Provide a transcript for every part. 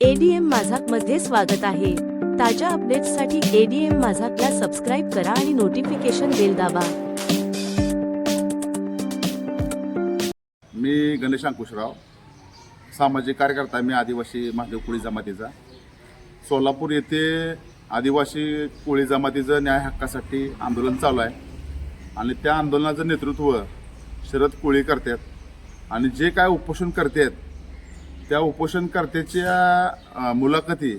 ADM माझाकमध्ये स्वागत आहे. ताज्या अपडेट्ससाठी एडीएम माझाकला सबस्क्राईब करा आणि नोटिफिकेशन बेल दाबा. मी गणेश अंकुशराव. सामाजिक कार्यकर्ता मी आदिवासी महादेव कोळी जमातीचा. सोलापूर येथे आदिवासी कोळी जमातीचं न्याय हक्कासाठी आंदोलन चालू आहे. आणि त्या आंदोलनाचं नेतृत्व शरद कोळी करतात. आणि जे काय उपोषण करतात त्या उपोषणकर्त्याच्या मुलाखती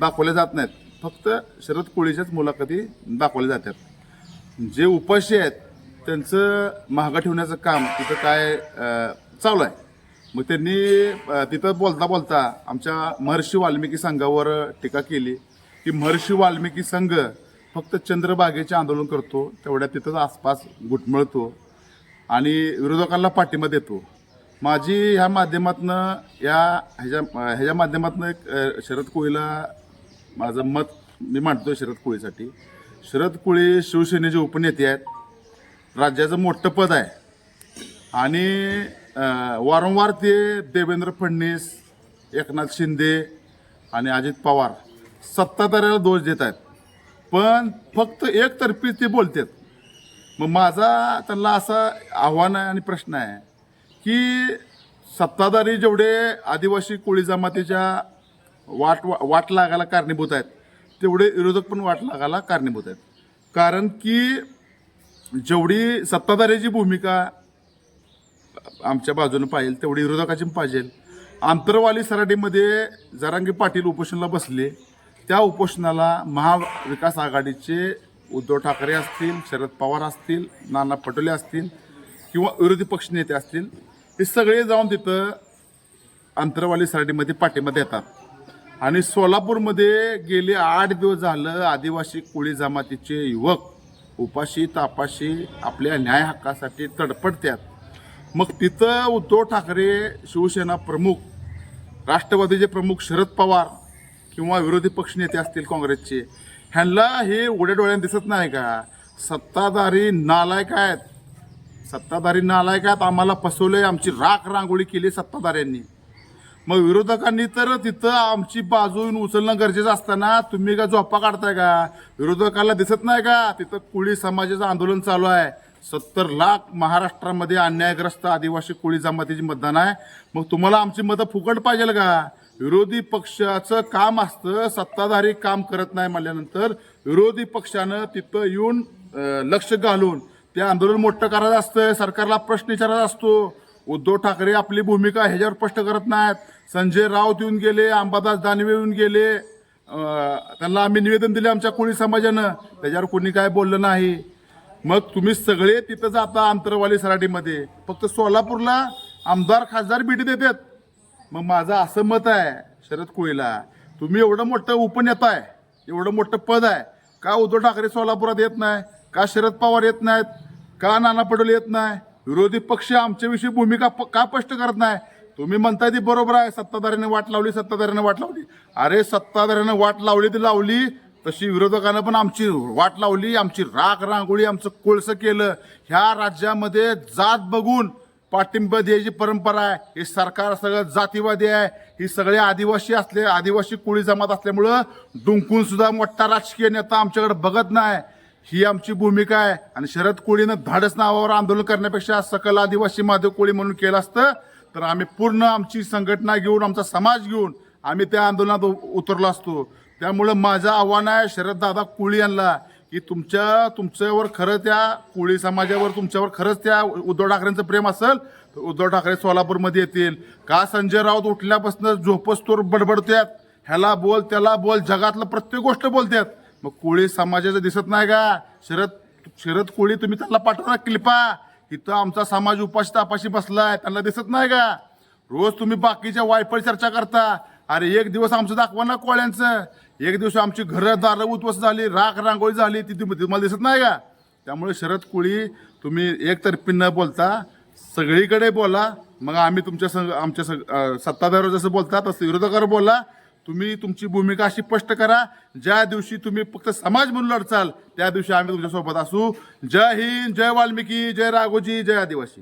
दाखवल्या जात नाहीत. फक्त शरद कोळीच्याच मुलाखती दाखवल्या जातात. जे उपाशी आहेत त्यांचं महागा ठेवण्याचं काम तिथं काय चालू आहे. मग त्यांनी तिथं बोलता बोलता आमच्या महर्षी वाल्मिकी संघावर टीका केली की महर्षी वाल्मिकी संघ फक्त चंद्रबागेचे आंदोलन करतो तेवढ्या तिथंच आसपास घुटमळतो आणि विरोधकांना पाठिंबा देतो. माझी ह्या माध्यमातनं या ह्याच्या ह्याच्या माध्यमातनं एक शरद कोळीला माझं मत मी मांडतो शरद कोळीसाठी. शरद कोळी शिवसेनेचे उपनेते आहेत. राज्याचं मोठं पद आहे. आणि वारंवार ते देवेंद्र फडणवीस एकनाथ शिंदे आणि अजित पवार सत्ताधाऱ्याला दोष देत आहेत. पण फक्त एकतर्फी ते बोलतात. मग माझा त्यांना असा आव्हान आहे आणि प्रश्न आहे की सत्ताधारी जेवढे आदिवासी कोळी जमातीच्या वाट वाट लागायला कारणीभूत आहेत तेवढे विरोधक पण वाट लागायला कारणीभूत आहेत. कारण की जेवढी सत्ताधाऱ्याची भूमिका आमच्या बाजूने पाहिजे तेवढी विरोधकाची पण पाहिजे. आंतरवाली सराटीमध्ये जरांगी पाटील उपोषणाला बसले त्या उपोषणाला महाविकास आघाडीचे उद्धव ठाकरे असतील शरद पवार असतील नाना पटोले असतील किंवा विरोधी पक्षनेते असतील हे सगळे जाऊन तिथं अंतरवाली सराटीमध्ये पाठिंबा देतात आणि सोलापूरमध्ये गेले आठ दिवस झालं आदिवासी कोळी जमातीचे युवक उपाशी तापाशी आपल्या न्याय हक्कासाठी तडपडतात. मग तिथं उद्धव ठाकरे शिवसेना प्रमुख राष्ट्रवादीचे प्रमुख शरद पवार किंवा विरोधी पक्षनेते असतील काँग्रेसचे ह्यांना हे उघड्या डोळ्याने दिसत नाही का? सत्ताधारी नालायक आहेत. सत्ताधारींना आलाय का? आम्हाला फसवलंय. आमची राख रांगोळी केली सत्ताधाऱ्यांनी. मग विरोधकांनी तर तिथं आमची बाजू येऊन उचलणं गरजेचं असताना तुम्ही का झोपा काढताय का? विरोधकाला दिसत नाही का? तिथं कोळी समाजाचं आंदोलन चालू आहे. सत्तर लाख महाराष्ट्रामध्ये अन्यायग्रस्त आदिवासी कोळी जमातीची मतदान आहे. मग तुम्हाला आमची मतं फुकट पाहिजे का? विरोधी पक्षाचं काम असतं सत्ताधारी काम करत नाही म्हणल्यानंतर विरोधी पक्षानं तिथं येऊन लक्ष घालून ते आंदोलन मोठं करायचं असतं सरकारला प्रश्न विचारायचा असतो. उद्धव ठाकरे आपली भूमिका ह्याच्यावर स्पष्ट करत नाहीत. संजय राऊत येऊन गेले अंबादास दानवे येऊन गेले. त्यांना आम्ही निवेदन दिले आमच्या कोळी समाजानं. त्याच्यावर कोणी काय बोललं नाही. मग तुम्ही सगळे तिथं जाता आंतरवाली सराटीमध्ये. फक्त सोलापूरला आमदार खासदार भेटी देतात. मग माझं असं मत आहे शरद कोळीला तुम्ही एवढं मोठं उपनेता आहे एवढं मोठं पद आहे. का उद्धव ठाकरे सोलापुरात येत नाही? का शरद पवार येत नाहीत? का नाना पटोले येत नाही? विरोधी पक्ष आमच्याविषयी भूमिका प- का स्पष्ट करत नाही? तुम्ही म्हणताय ती बरोबर आहे. सत्ताधाऱ्याने वाट लावली सत्ताधाऱ्याने वाट लावली. अरे सत्ताधाऱ्याने वाट लावली ती लावली तशी विरोधकानं पण आमची वाट लावली आमची राख रांगोळी आमचं कोळसं केलं. ह्या राज्यामध्ये जात बघून पाठिंबा द्यायची परंपरा आहे. हे सरकार सगळं जातीवादी आहे. ही सगळे आदिवासी असले आदिवासी कोळी जमात असल्यामुळं डुंकून सुद्धा मोठा राजकीय नेता आमच्याकडे बघत नाही. ही आमची भूमिका आहे. आणि शरद कोळीनं धाडस नावावर आंदोलन करण्यापेक्षा सकल आदिवासी माधव कोळी म्हणून केलं असतं. तर आम्ही पूर्ण आमची संघटना घेऊन आमचा समाज घेऊन आम्ही त्या आंदोलनात उतरलो असतो. त्यामुळं माझं आव्हान आहे शरद दादा कोळी यांना की तुमच्या तुमच्यावर खरं त्या कोळी समाजावर तुमच्यावर खरंच त्या उद्धव ठाकरेंचं प्रेम असेल तर उद्धव ठाकरे सोलापूरमध्ये येतील. का संजय राऊत उठल्यापासून झोपस्तोर बडबडतात ह्याला बोल त्याला बोल जगातलं प्रत्येक गोष्ट बोलतात मग कोळी समाजाचं दिसत नाही का? शरद शरद कोळी तुम्ही त्यांना पाठवा क्लिपा. इथं आमचा समाज उपाशी तापाशी बसलाय त्यांना दिसत नाही का? रोज तुम्ही बाकीच्या वायफळ चर्चा करता. अरे एक दिवस आमचं दाखवा ना कोळ्यांचं. एक दिवस आमची घरं दारं उद्ध्वस्त झाली राख रांगोळी झाली ती तुम्हाला दिसत नाही का? त्यामुळे शरद कोळी तुम्ही एकतर्फी न बोलता सगळीकडे बोला. मग आम्ही तुमच्या संग आमच्या संग सत्ताधाऱ्यावर जसं बोलता तसं विरोधकावर बोला. तुम्ही तुमची भूमिका अशी स्पष्ट करा. ज्या दिवशी तुम्ही फक्त समाज म्हणून लढचाल त्या दिवशी आम्ही तुमच्यासोबत असू. जय हिंद जय वाल्मिकी जय राघोजी जय आदिवासी.